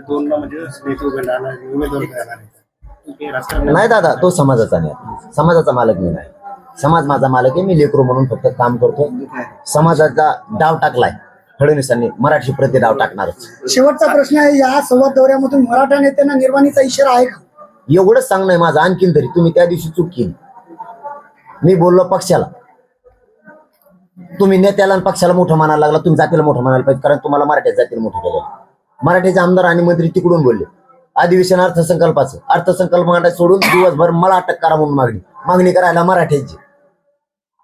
ते म्हणजे नेते उभे राहणार उमेदवार उभे राहणार. आहेत. ते राजकारण नाही दादा तो समाजाचा नाही. समाजाचा मालक मी नाही. समाज माझा मालक आहे मी लेकरू म्हणून फक्त काम करतो समाजाचा डाव टाकलाय. फडणवीसांनी मराठी प्रति डाव टाकणारच. शेवटचा प्रश्न आहे या संवाद दौऱ्यामधून मराठा नेत्यांना निर्वाणीचा इशारा आहे का? एवढंच सांगणं आहे माझं आणखीन तरी. तुम्ही त्या दिवशी चूक केली. मी बोललो पक्षाला. तुम्ही नेत्याला आणि पक्षाला मोठं मानायला लागला तुम्ही जातीला मोठं म्हणायला पाहिजे कारण तुम्हाला मराठ्यात जातीला मोठं केलं मराठीचे आमदार आणि मंत्री तिकडून बोलले. अधिवेशन अर्थसंकल्पाचं. अर्थसंकल्प मांडायचं सोडून दिवसभर मला अटक करा म्हणून मागणी. मागणी करायला मराठ्याची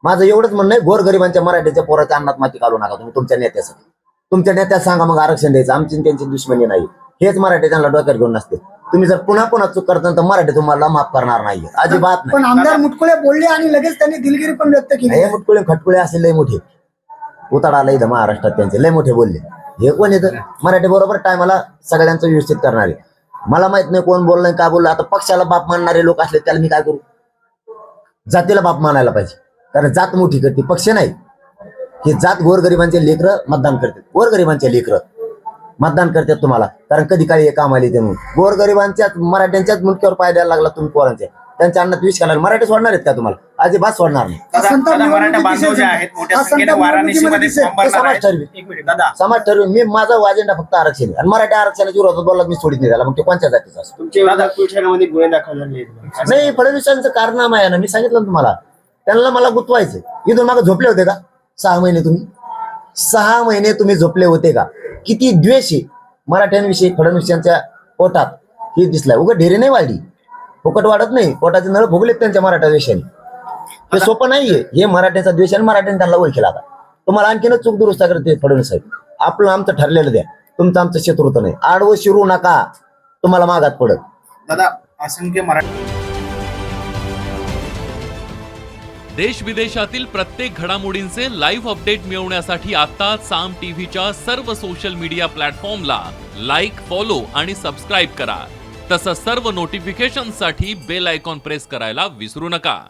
माझं एवढंच म्हणणं आहे गोरगरिबांच्या मराठ्याच्या पोराच्या अन्नात माती काढू नका तुम्ही तुमच्या नेत्यासाठी. तुमच्या नेत्यात सांगा मग आरक्षण द्यायचं आमची त्यांची दुश्मनी नाही. हेच मराठी त्यांना डोक्यात घेऊन नसते. तुम्ही जर पुन्हा पुन्हा चूक करता तर मराठी तुम्हाला माफ करणार नाहीये अजिबात नाही. पण आमदार मुटकुळे बोलले आणि लगेच त्यांनी दिलगिरी पण व्यक्त केली. हे मुटकुळे खटकुळे असे लय मोठे. उताडाला इथं महाराष्ट्रात त्यांचे लय मोठे बोलले. हे कोण येतं? मराठी बरोबर टायमाला सगळ्यांचं व्यवस्थित करणारे. मला माहीत नाही कोण बोललं काय बोललं. आता पक्षाला बाप मानणारे लोक असले त्याला मी काय करू? जातीला बाप मानायला पाहिजे. कारण जात मोठी करते पक्ष नाही. हे जात गोरगरिबांचे लेकरं मतदान करतात. गोरगरिबांचे लेकरं मतदान करतात तुम्हाला. कारण कधी काळी हे काम आले ते म्हणून. गोरगरिबांच्याच मराठ्यांच्याच मुटक्यावर पाय द्यायला लागला तुम्ही पोरांच्या त्यांच्या अन्नात विष घालायला. मराठी सोडणार आहेत का तुम्हाला? अजिबात सोडणार नाही. दादा संताप दादा, मराठा निवडणुकीत बांधव जे दिसेल. आहेत मोठ्या हा संख्येने संताप वाराणसीमध्ये निवडणुकीमध्ये फॉर्म दिसेल. भरणार ते समाज ठरवेल. आहेत एक मिनिट दादा. समाज ठरवून मी माझा अजेंडा फक्त आरक्षण आहे. आणि मराठी आरक्षणाच्या विरोधात बोलला मी सोडित नाही त्याला. मग ते कोणत्या जातीचा असतो? तुमचे दादा. पुलठेण्यामध्ये गुन्हे दाखल झाले आहेत. नाही फडणवीसांचं कारनामा आहे ना. मी सांगितलं ना तुम्हाला. त्यांना मला गुतवायचं इथून मागे झोपले होते का? सहा महिने तुम्ही? सहा महिने तुम्ही झोपले होते का? किती द्वेष आहे. मराठ्यांविषयी फडणवीसांच्या पोटात. हे दिसलाय. उगा ढेरे नाही वाढली. फुकट वाढत नाही. पोटाचे नळ फुगलेत त्यांच्या मराठा द्वेषाने ते सोपं नाहीये. हे मराठ्याचा द्वेष आणि मराठ्याने त्यांना ओळखेला आता. तुम्हाला आणखीनच चूक दुरुस्त करते फडणवीस साहेब. आपलं आमचं ठरलेलं द्या. तुमचं आमचं शत्रुत्व नाही. आडवं शिरू नका. तुम्हाला मागात पडत. दादा असंख्य मराठी देश विदेशातील प्रत्येक घडामोडींचे लाईव्ह अपडेट मिळवण्यासाठी आता साम टीव्हीच्या सर्व सोशल मीडिया प्लॅटफॉर्मला लाईक फॉलो आणि सबस्क्राईब करा. तसंच सर्व नोटिफिकेशनसाठी बेल आयकॉन प्रेस करायला विसरू नका.